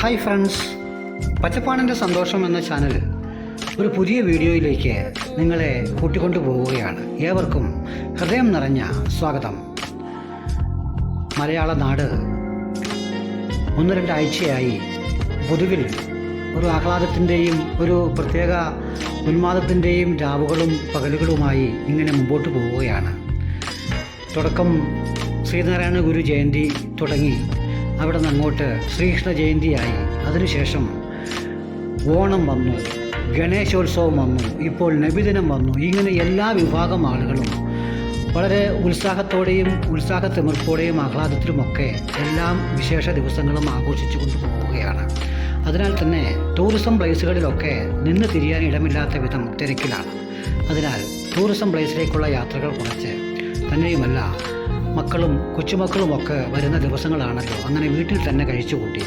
Hi friends പച്ചപ്പാണിന്റെ സന്തോഷം എന്ന channel ഒരു പുതിയ വീഡിയോയിലേക്ക് നിങ്ങളെ കൂട്ടിക്കൊണ്ടു പോവുകയാണ്. ഏവർക്കും ഹൃദയം നിറഞ്ഞ സ്വാഗതം. മലയാള നാട് ഒന്ന് രണ്ടാഴ്ചയായി പൊതുവിൽ ഒരു ആഹ്ലാദത്തിന്റെയും ഒരു പ്രത്യേക ഉന്മാദത്തിന്റെയും രാവുകളും പകലുകളുമായി ഇങ്ങനെ മുമ്പോട്ട് പോവുകയാണ്. തുടക്കം ശ്രീനാരായണ ഗുരു ജയന്തി തുടങ്ങി. അവിടെ നിന്ന് അങ്ങോട്ട് ശ്രീകൃഷ്ണ ജയന്തിയായി. അതിനുശേഷം ഓണം വന്നു ഗണേശോത്സവം വന്നു ഇപ്പോൾ നബിദിനം വന്നു. ഇങ്ങനെ എല്ലാ വിഭാഗം ആളുകളും വളരെ ഉത്സാഹത്തോടെയും ഉത്സാഹത്തിമിർപ്പോടെയും ആഹ്ലാദത്തിലുമൊക്കെ എല്ലാം വിശേഷ ദിവസങ്ങളും ആഘോഷിച്ചു കൊണ്ടുപോവുകയാണ് അതിനാൽ തന്നെ ടൂറിസം പ്ലേസുകളിലൊക്കെ നിന്ന് തിരിയാൻ ഇടമില്ലാത്ത വിധം തിരക്കിലാണ്. അതിനാൽ ടൂറിസം പ്ലേസിലേക്കുള്ള യാത്രകൾ കുറച്ച് തന്നെയുമല്ല മക്കളും കൊച്ചുമക്കളുമൊക്കെ വരുന്ന ദിവസങ്ങളാണല്ലോ. അങ്ങനെ വീട്ടിൽ തന്നെ കഴിച്ചു കൂട്ടി.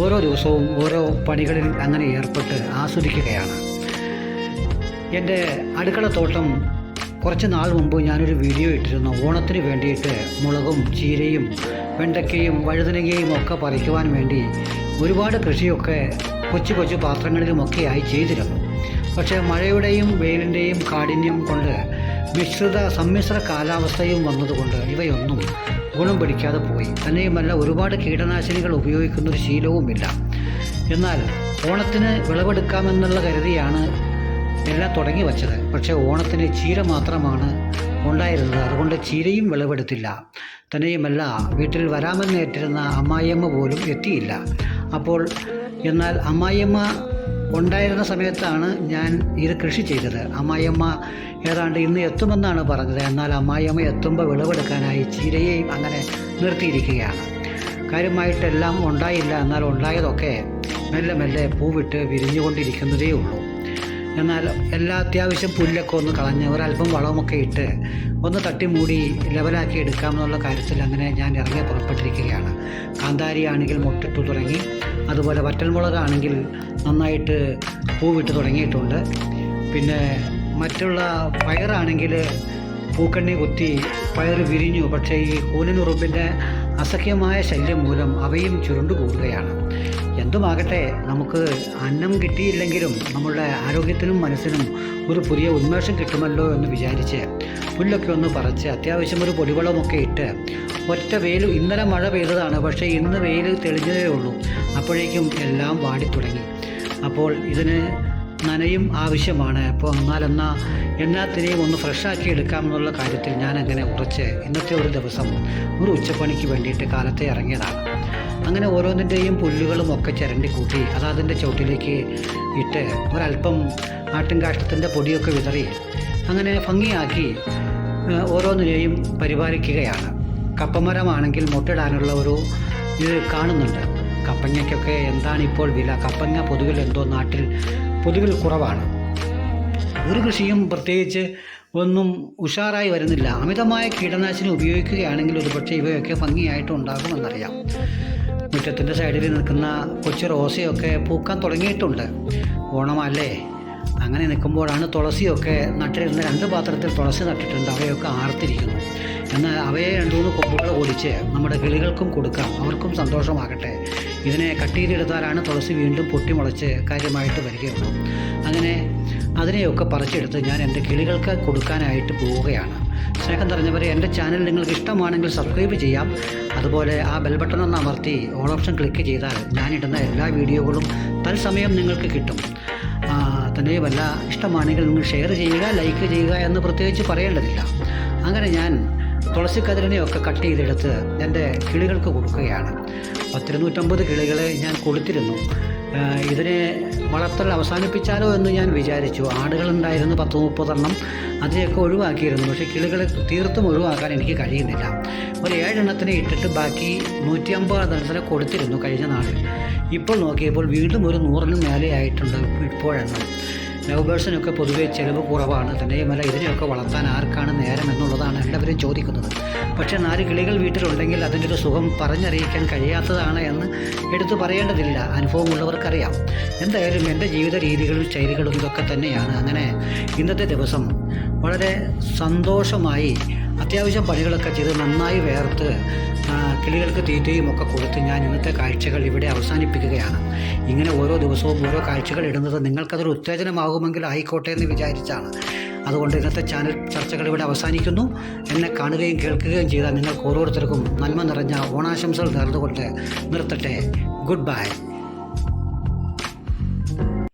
ഓരോ ദിവസവും ഓരോ പണികളിൽ അങ്ങനെ ഏർപ്പെട്ട് ആസ്വദിക്കുകയാണ്. എന്റെ അടുക്കളത്തോട്ടം കുറച്ച് നാൾ മുമ്പ് ഞാനൊരു വീഡിയോ ഇട്ടിരുന്നു. ഓണത്തിന് വേണ്ടിയിട്ട് മുളകും ചീരയും വെണ്ടയ്ക്കയും വഴുതനങ്ങയും ഒക്കെ പറിക്കുവാൻ വേണ്ടി ഒരുപാട് കൃഷിയൊക്കെ കൊച്ചു കൊച്ചു പാത്രങ്ങളിലുമൊക്കെയായി ചെയ്തിരുന്നു. പക്ഷേ മഴയുടെയും വെയിലിന്റെയും കാഠിന്യം കൊണ്ട് മിശ്രിത സമ്മിശ്ര കാലാവസ്ഥയും വന്നതുകൊണ്ട് ഇവയൊന്നും ഗുണം പിടിക്കാതെ പോയി. തന്നെയുമല്ല ഒരുപാട് കീടനാശിനികൾ ഉപയോഗിക്കുന്ന ഒരു ശീലവുമില്ല. എന്നാൽ ഓണത്തിന് വിളവെടുക്കാമെന്നുള്ള കരുതിയാണ് എല്ലാം തുടങ്ങി വച്ചത്. പക്ഷേ ഓണത്തിന് ചീര മാത്രമാണ് ഉണ്ടായിരുന്നത്. അതുകൊണ്ട് ചീരയും വിളവെടുത്തില്ല. തന്നെയുമല്ല വീട്ടിൽ വരാമെന്നേറ്റിരുന്ന അമ്മായിയമ്മ പോലും എത്തിയില്ല. അപ്പോൾ എന്നാൽ അമ്മായിയമ്മ ഉണ്ടായിരുന്ന സമയത്താണ് ഞാൻ ഇത് കൃഷി ചെയ്തത്. അമ്മായിയമ്മ ഏതാണ്ട് ഇന്ന് എത്തുമെന്നാണ് പറഞ്ഞത്. എന്നാൽ അമ്മായിയമ്മ എത്തുമ്പോൾ വിളവെടുക്കാനായി ചീരയെയും അങ്ങനെ നിർത്തിയിരിക്കുകയാണ്. കാര്യമായിട്ടെല്ലാം ഉണ്ടായില്ല. എന്നാൽ ഉണ്ടായതൊക്കെ മെല്ലെ മെല്ലെ പൂവിട്ട് വിരിഞ്ഞുകൊണ്ടിരിക്കുന്നതേ ഉള്ളൂ. എന്നാൽ എല്ലാ അത്യാവശ്യം പുല്ലൊക്കെ ഒന്ന് കളഞ്ഞ് ഒരല്പം വളമൊക്കെ ഇട്ട് ഒന്ന് തട്ടി മൂടി ലെവലാക്കി എടുക്കാമെന്നുള്ള കാര്യത്തിൽ അങ്ങനെ ഞാൻ ഇറങ്ങി പുറപ്പെട്ടിരിക്കുകയാണ്. കാന്താരി ആണെങ്കിൽ മുട്ടിട്ടു തുടങ്ങി അതുപോലെ വറ്റൽമുളകാണെങ്കിൽ നന്നായിട്ട് പൂവിട്ട് തുടങ്ങിയിട്ടുണ്ട്. പിന്നെ മറ്റുള്ള പയറാണെങ്കിൽ പൂക്കണ്ണി കുത്തി പയർ വിരിഞ്ഞു. പക്ഷേ ഈ കൂനനുറുമ്പിന്റെ അസഹ്യമായ ശല്യം മൂലം അവയും ചുരുണ്ടു കൂടുകയാണ് എന്തുമാകട്ടെ നമുക്ക് അന്നം കിട്ടിയില്ലെങ്കിലും നമ്മളുടെ ആരോഗ്യത്തിനും മനസ്സിനും ഒരു പുതിയ ഉന്മേഷം കിട്ടുമല്ലോ എന്ന് വിചാരിച്ച് പുല്ലൊക്കെ ഒന്ന് പറിച്ച് അത്യാവശ്യം ഒരു പൊടിവളമൊക്കെ ഇട്ട് ഒറ്റ വെയിൽ ഇന്നലെ മഴ പെയ്തതാണ് പക്ഷേ ഇന്ന് വെയിൽ തെളിഞ്ഞതേ ഉള്ളൂ. അപ്പോഴേക്കും എല്ലാം വാടിത്തുടങ്ങി. അപ്പോൾ ഇതിന് നനയും ആവശ്യമാണ്. അപ്പോൾ എന്നാലെന്നാ എല്ലാത്തിനെയും ഒന്ന് ഫ്രഷാക്കി എടുക്കാമെന്നുള്ള കാര്യത്തിൽ ഞാൻ അങ്ങനെ ഉറച്ച് ഇന്നത്തെ ഒരു ദിവസം ഒരു ഉച്ചപ്പണിക്ക് വേണ്ടിയിട്ട് കാലത്തെ ഇറങ്ങിയതാണ്. അങ്ങനെ ഓരോന്നിന്റെയും പുല്ലുകളും ഒക്കെ ചിരണ്ടി കൂട്ടി അത് അതിന്റെ ചുവട്ടിലേക്ക് ഇട്ട് ഒരല്പം ആട്ടിൻകാഷ്ടത്തിന്റെ പൊടിയൊക്കെ വിതറി അങ്ങനെ ഭംഗിയാക്കി ഓരോന്നിനെയും പരിപാലിക്കുകയാണ്. കപ്പമരമാണെങ്കിൽ മുട്ടിടാനുള്ള ഒരു ഇത് കാണുന്നുണ്ട്. കപ്പങ്ങയ്ക്കൊക്കെ എന്താണ് ഇപ്പോൾ വില? കപ്പങ്ങ പൊതുവിൽ എന്തോ നാട്ടിൽ പൊതുവിൽ കുറവാണ്. ഒരു കൃഷിയും പ്രത്യേകിച്ച് ഒന്നും ഉഷാറായി വരുന്നില്ല. അമിതമായ കീടനാശിനി ഉപയോഗിക്കുകയാണെങ്കിൽ ഒരുപക്ഷെ ഇവയൊക്കെ ഭംഗിയായിട്ട് ഉണ്ടാകുമെന്നറിയാം മുറ്റത്തിന്റെ സൈഡിൽ നിൽക്കുന്ന കൊച്ചു റോസയൊക്കെ പൂക്കാൻ തുടങ്ങിയിട്ടുണ്ട്. ഓണമല്ലേ? അങ്ങനെ നിൽക്കുമ്പോഴാണ് തുളസിയൊക്കെ നട്ടിരുന്ന രണ്ട് പാത്രത്തിൽ തുളസി നട്ടിട്ടുണ്ട്. അവയൊക്കെ ആർത്തിരിക്കുന്നു. എന്നാൽ അവയെ രണ്ട് മൂന്ന് കൊമ്പുകൾ ഓടിച്ച് നമ്മുടെ കിളികൾക്കും കൊടുക്കാം. അവർക്കും സന്തോഷമാകട്ടെ. ഇതിനെ കട്ട് ചെയ്തെടുത്താലാണ് തുളസി വീണ്ടും പൊട്ടിമുളച്ച് കാര്യമായിട്ട് വരികയുള്ളൂ. അങ്ങനെ അതിനെയൊക്കെ പറിച്ചെടുത്ത് ഞാൻ എന്റെ കിളികൾക്ക് കൊടുക്കാനായിട്ട് പോവുകയാണ്. സ്നേഹം നിറഞ്ഞവരെ എന്റെ ചാനൽ നിങ്ങൾക്ക് ഇഷ്ടമാണെങ്കിൽ സബ്സ്ക്രൈബ് ചെയ്യാം. അതുപോലെ ആ ബെൽ ബട്ടൺ ഒന്ന് അമർത്തി ഓൾ ഓപ്ഷൻ ക്ലിക്ക് ചെയ്താൽ ഞാനിടുന്ന എല്ലാ വീഡിയോകളും തത്സമയം നിങ്ങൾക്ക് കിട്ടും. തന്നെയുമല്ല ഇഷ്ടമാണെങ്കിൽ നിങ്ങൾ ഷെയർ ചെയ്യുക ലൈക്ക് ചെയ്യുക എന്ന് പ്രത്യേകിച്ച് പറയേണ്ടതില്ല. അങ്ങനെ ഞാൻ തുളസിക്കതിരിനെയൊക്കെ കട്ട് ചെയ്തെടുത്ത് എന്റെ കിളികൾക്ക് കൊടുക്കുകയാണ്. പത്തിരുന്നൂറ്റമ്പത് കിളികളെ ഞാൻ കൊടുത്തിരുന്നു ഇതിനെ വളർത്തൽ അവസാനിപ്പിച്ചാലോ എന്ന് ഞാൻ വിചാരിച്ചു. ആടുകളുണ്ടായിരുന്നു പത്ത് മുപ്പതെണ്ണം. അതിനെയൊക്കെ ഒഴിവാക്കിയിരുന്നു. പക്ഷേ കിളികളെ തീർത്തും ഒഴിവാക്കാൻ എനിക്ക് കഴിയുന്നില്ല. ഒരു ഏഴെണ്ണത്തിനെ ഇട്ടിട്ട് ബാക്കി നൂറ്റി അമ്പത് എണ്ണത്തിനെ കൊടുത്തിരുന്നു കഴിഞ്ഞ നാളിൽ. ഇപ്പോൾ നോക്കിയപ്പോൾ വീണ്ടും ഒരു നൂറിനും മേലെയായിട്ടുണ്ട് ഇപ്പോഴെണ്ണം. ലവ് ബേഴ്സിനൊക്കെ പൊതുവെ ചിലവ് കുറവാണ്. തന്നെയുമല്ല ഇതിനെയൊക്കെ വളർത്താൻ ആർക്കാണ് നേരം എന്നുള്ളതാണ് എല്ലാവരും ചോദിക്കുന്നത്. പക്ഷേ നാല് കിളികൾ വീട്ടിലുണ്ടെങ്കിൽ അതിന്റെ ഒരു സുഖം പറഞ്ഞറിയിക്കാൻ കഴിയാത്തതാണ് എന്ന് എടുത്തു പറയേണ്ടതില്ല. അനുഭവമുള്ളവർക്കറിയാം. എന്തായാലും എന്റെ ജീവിത രീതികളും ശൈലികളും ഇതൊക്കെ തന്നെയാണ്. അങ്ങനെ ഇന്നത്തെ ദിവസം വളരെ സന്തോഷമായി അത്യാവശ്യം പണികളൊക്കെ ചെയ്ത് നന്നായി വേർത്ത് കിളികൾക്ക് തീറ്റയും ഒക്കെ കൊടുത്ത് ഞാൻ ഇന്നത്തെ കാഴ്ചകൾ ഇവിടെ അവസാനിപ്പിക്കുകയാണ്. ഇങ്ങനെ ഓരോ ദിവസവും ഓരോ കാഴ്ചകൾ ഇടുന്നത് നിങ്ങൾക്കതൊരു ഉത്തേജനമാകുമെങ്കിൽ ആയിക്കോട്ടെ എന്ന് വിചാരിച്ചാണ്. അതുകൊണ്ട് ഇന്നത്തെ ചാനൽ ചർച്ചകൾ ഇവിടെ അവസാനിക്കുന്നു. എന്നെ കാണുകയും കേൾക്കുകയും ചെയ്താൽ നിങ്ങൾക്ക് ഓരോരുത്തർക്കും നന്മ നിറഞ്ഞ ഓണാശംസകൾ നേർന്നുകൊണ്ട് നിർത്തട്ടെ. Good bye